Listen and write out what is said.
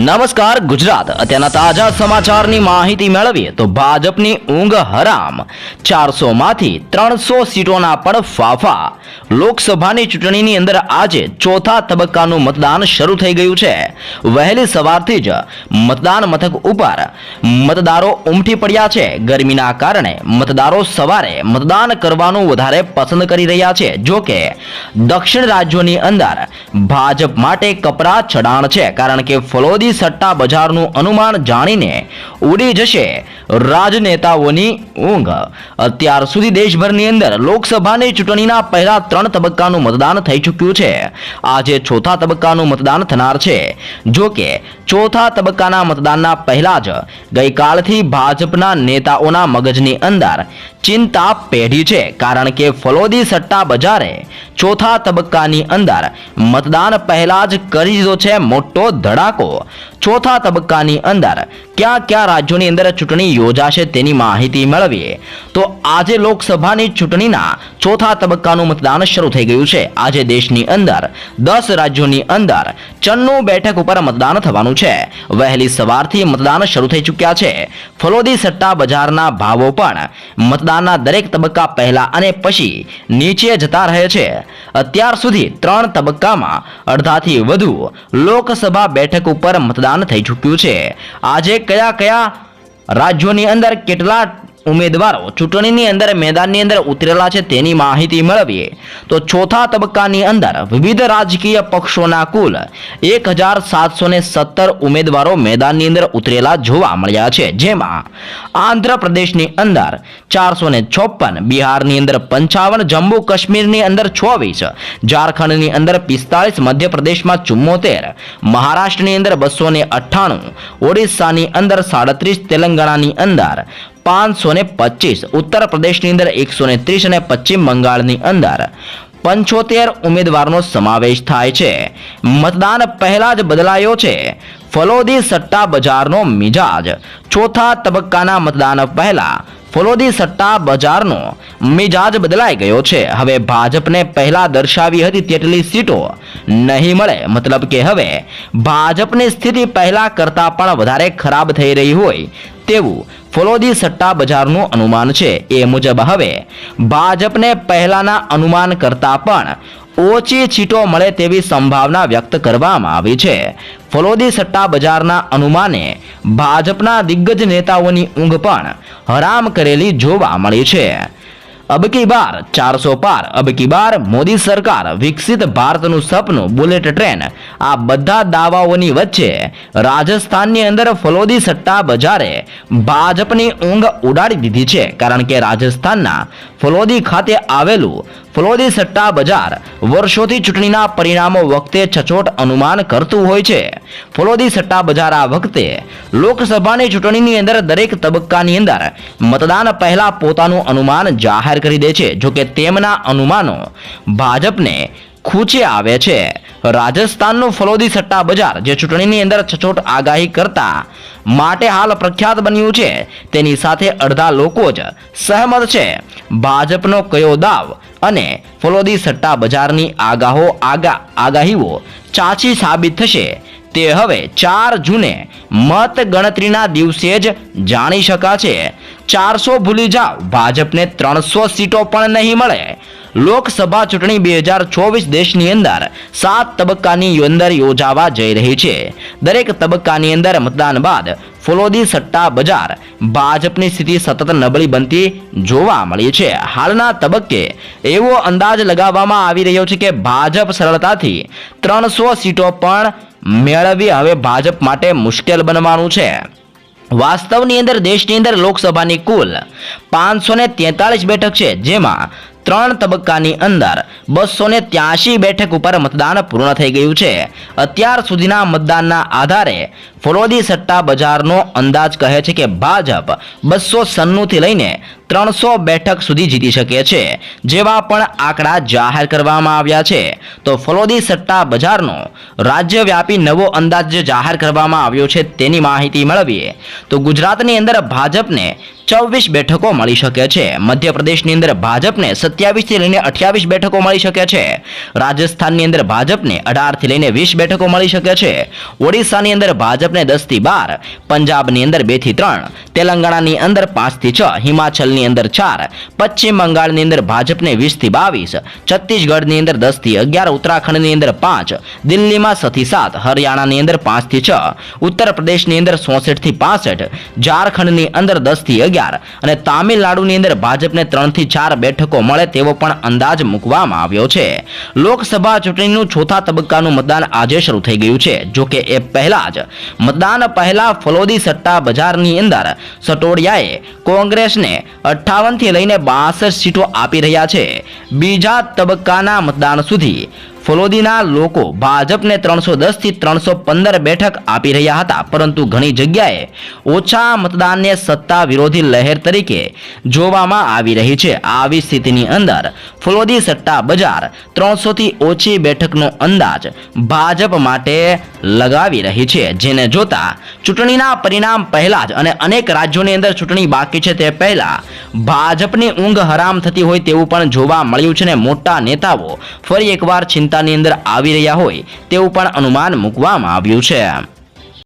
નમસ્કાર ગુજરાત. અત્યારના તાજા સમાચારની માહિતી મેળવીએ તો ભાજપની ઊંઘ હરામ. ચારસો માંથી ત્રણસો સીટોના પણ ફાફા. લોકસભાની ચૂંટણીની અંદર આજે ચોથા તબક્કાનું મતદાન શરૂ થઈ ગયું છે. વહેલી સવારથી જ મતદાન મથક ઉપર મતદારો ઉમટી પડ્યા છે. ગરમીના કારણે મતદારો સવારે મતદાન કરવાનું વધારે પસંદ કરી રહ્યા છે. જો કે દક્ષિણ રાજ્યોની અંદર ભાજપ માટે કપરા ચડાણ છે. કારણ કે ફલોદી સટ્ટા બજારનું અનુમાન જાણીને ઉડી જશે રાજનેતાઓની ઊંઘ. અત્યાર સુધી દેશભરની અંદર લોકસભાની ચૂંટણીના પહેલા ત્રણ તબક્કાનું મતદાન થઈ ચૂક્યું છે. આજે ચોથા તબક્કાનું મતદાન થનાર છે. જો કે ચોથા તબક્કાના મતદાનના પહેલા જ ગઈકાલથી ભાજપના નેતાઓના મગજની અંદર ચિંતા પેઢી છે, કારણ કે ફલોદી સટ્ટા બજારે ચોથા તબક્કાની અંદર મતદાન પહેલા જ કરી દીધો છે મોટો ધડાકો. ચોથા તબક્કાની અંદર ક્યાં ક્યાં રાજ્યોની અંદર ચૂંટણી યોજાશે તેની માહિતી મેળવીએ. તો આજે લોકસભાની ચૂંટણીના ચોથા તબક્કાનું મતદાન શરૂ થઈ ગયું છે. આજે દેશની અંદર દસ રાજ્યોની અંદર ચન્નું બેઠક ઉપર મતદાન થવાનું છે. વહેલી સવારથી મતદાન શરૂ થઈ ચૂક્યા છે. ફલોદી સટ્ટા બજારના ભાવો પણ મતદાનના દરેક તબક્કા પહેલા અને પછી નીચે જતા રહે છે. અત્યાર સુધી ત્રણ તબક્કામાં અડધાથી વધુ લોકસભા બેઠક ઉપર મતદાન થઈ ચૂક્યું છે. આજે કયા કયા રાજ્યોની અંદર કેટલા ઉમેદવારો ચૂંટણીની અંદર મેદાનની અંદર ઉતરેલા છે તેની માહિતી મેળવીએ. તો ચોથા તબક્કાની અંદર વિવિધ રાજકીય પક્ષોના કુલ એક હજાર સાતસો સત્તર ઉમેદવારો મેદાનની અંદર ઉતરેલા જોવા મળ્યા છે. જેમાં આંધ્રપ્રદેશની અંદર ચારસો ને બિહારની અંદર પંચાવન જમ્મુ કાશ્મીરની અંદર ચોવીસ, ઝારખંડની અંદર પિસ્તાળીસ, મધ્યપ્રદેશમાં ચુમ્મોતેર, મહારાષ્ટ્રની અંદર બસો ને અઠ્ઠાણું, ઓડિશાની અંદર સાડત્રીસ, તેલંગાણાની અંદર પાંચસો ને પચીસ, ઉત્તર પ્રદેશની અંદર એકસો ને ત્રીસ અને પશ્ચિમ બંગાળની અંદર પંચોતેર ઉમેદવારનો સમાવેશ થાય છે. મતદાન પહેલા જ બદલાયો છે. ફલોદી સટ્ટા બજારનો મિજાજ. ચોથા તબક્કાના મતદાન પહેલા ફલોદી સટ્ટા બજારનો મિજાજ બદલાઈ ગયો છે. હવે ભાજપને પહેલા દર્શાવી હતી તેટલી સીટો નહીં મળે. મતલબ કે હવે ભાજપની સ્થિતિ પહેલા કરતાં પણ વધારે ખરાબ થઈ રહી હોય તેવું ફલોદી સટ્ટા બજારનું અનુમાન છે. એ મુજબ હવે ભાજપને પહેલાના અનુમાન કરતાં પણ ઓછી છીટો મળે તેવી સંભાવના વ્યક્ત કરવામાં આવી છે. ફલોદી સટ્ટા બજારના અનુમાને ભાજપના દિગ્ગજ નેતાઓની ઊંઘ પણ હરામ કરેલી જોવા મળી છે. અબ કી બાર ચારસો પાર અબ કી બાર મોદી સરકાર વિકસિત ભારતનું સપનું બુલેટ ટ્રેન આ બધા દાવાઓની વચ્ચે રાજસ્થાનની અંદર ફલોદી સટ્ટા બજારે ભાજપની ઊંઘ ઉડાડી દીધી છે કારણ કે રાજસ્થાનના ફલોદી ખાતે આવેલું ફલોદી સટ્ટા બજાર વર્ષોથી ચૂંટણીના પરિણામો વખતે છચોટ અનુમાન કરતું હોય છે. ફલોદી સટ્ટા બજાર આ વખતે લોકસભાની ચૂંટણીની અંદર દરેક તબક્કાની અંદર મતદાન પહેલા પોતાનું અનુમાન જાહેર કરી દે છે. જોકે તેમના અનુમાનો ભાજપને ખૂચે આવે છે. રાજસ્થાનનું ફલોદી સટ્ટા બજાર, જે ચૂંટણીની અંદર છચોટ આગાહી કરતા માટે હાલ પ્રખ્યાત બન્યું છે. તેની સાથે અડધા લોકો જ સહમત છે. ભાજપનો કયો દાવ અને ફલોદી સટ્ટા બજારની આગાહો આગા, આગાહીઓ ચાચી સાબિત થશે. તે હવે ચાર જૂને મત ગણતરીના દિવસે જ જાણી શકાશે. ચારસો ભૂલી જાઓ, ભાજપને ત્રણસો સીટો પણ નહીં મળે. લોકસભા ચૂંટણી બે હજાર ચોવીસ દેશની અંદર સાત તબક્કાની અંદર યોજાવા જઈ રહી છે. દરેક તબક્કાની અંદર મતદાન બાદ ફલોદી સટ્ટા બજાર ભાજપની સ્થિતિ સતત નબળી બનતી જોવા મળી છે. હાલના તબક્કે એવો અંદાજ લગાવવામાં આવી રહ્યો છે કે ભાજપ સરળતાથી ત્રણસો સીટો પણ મેળવી હવે ભાજપ માટે મુશ્કેલ બનવાનું છે. વાસ્તવની અંદર દેશની અંદર લોકસભાની કુલ પાંચસો ને બેઠક છે, જેમાં ત્રણ તબક્કાની અંદર બસો ને ત્યાસી બેઠક ઉપર મતદાન પૂર્ણ થઈ ગયું છે. અત્યાર સુધીના મતદાનના આધારે ફલોદી સટ્ટા બજારનો અંદાજ કહે છે કે ભાજપ બસો સન્નુંથી લઈને ત્રણસો બેઠક સુધી જીતી શકે છે જેવા પણ આંકડા જાહેર કરવામાં આવ્યા છે, તો ફલોદી સટ્ટા બજારનો રાજ્યવ્યાપી નવો અંદાજ જાહેર કરવામાં આવ્યો છે તેની માહિતી મેળવીએ, તો ગુજરાતની અંદર ભાજપને ચોવીસ બેઠકો મળી શકે છે. મધ્યપ્રદેશની અંદર ભાજપને સત્યાવીસથી લઈને અઠ્યાવીસ બેઠકો મળી શકે છે. રાજસ્થાનની અંદર ભાજપને અઢારથી લઈને વીસ બેઠકો મળી શકે છે. ઓડિશાની અંદર ભાજપને દસથી બાર, પંજાબની અંદર બેથી ત્રણ, તેલંગાણાની અંદર પાંચથી છ, હિમાચલની અંદર ચાર, પશ્ચિમ બંગાળની અંદર ભાજપને વીસથી બાવીસ, છત્તીસગઢની અંદર દસથી અગિયાર, ઉત્તરાખંડની અંદર પાંચ, દિલ્હીમાં છથી સાત, હરિયાણાની અંદર પાંચથી છ ઉત્તર પ્રદેશની અંદર ચોસઠથી પાસઠ, ઝારખંડની અંદર દસથી અગિયાર અને તામિલનાડુની અંદર ભાજપને ત્રણથી ચાર બેઠકો મળે તેવો પણ અંદાજ મૂકવામાં આવ્યો છે. લોકસભા ચૂંટણીનું ચોથા તબક્કાનું મતદાન આજે શરૂ થઈ ગયું છે. જોકે એ પહેલા જ મતદાન પહેલા ફલોદી સટ્ટા બજારની અંદર સટોડિયાએ કોંગ્રેસને અઠ્ઠાવનથી લઈને બાસઠ સીટો આપી રહ્યા છે. બીજા તબક્કાના મતદાન સુધી ફલોદીના લોકો ભાજપને ત્રણસો દસથી ત્રણસો પંદર બેઠક આપી રહ્યા હતા. પરંતુ ઘણી જગ્યાએ ઓછા મતદાનને સત્તા વિરોધી લહેર તરીકે જોવામાં આવી રહી છે. આવી સ્થિતિની અંદર ફલોદી સટ્ટા બજાર ત્રણસોથી ઓછી બેઠકનો અંદાજ ભાજપ માટે લગાવી રહી છે. જેને જોતા ચૂંટણીના પરિણામ પહેલા જ અને અનેક રાજ્યોની અંદર ચૂંટણી બાકી છે તે પહેલા ભાજપની ઊંઘ હરામ થતી હોય તેવું પણ જોવા મળ્યું છે ને મોટા નેતાઓ ફરી એકવાર ચિંતાની અંદર આવી રહ્યા હોય તેવું પણ અનુમાન મૂકવામાં આવ્યું છે.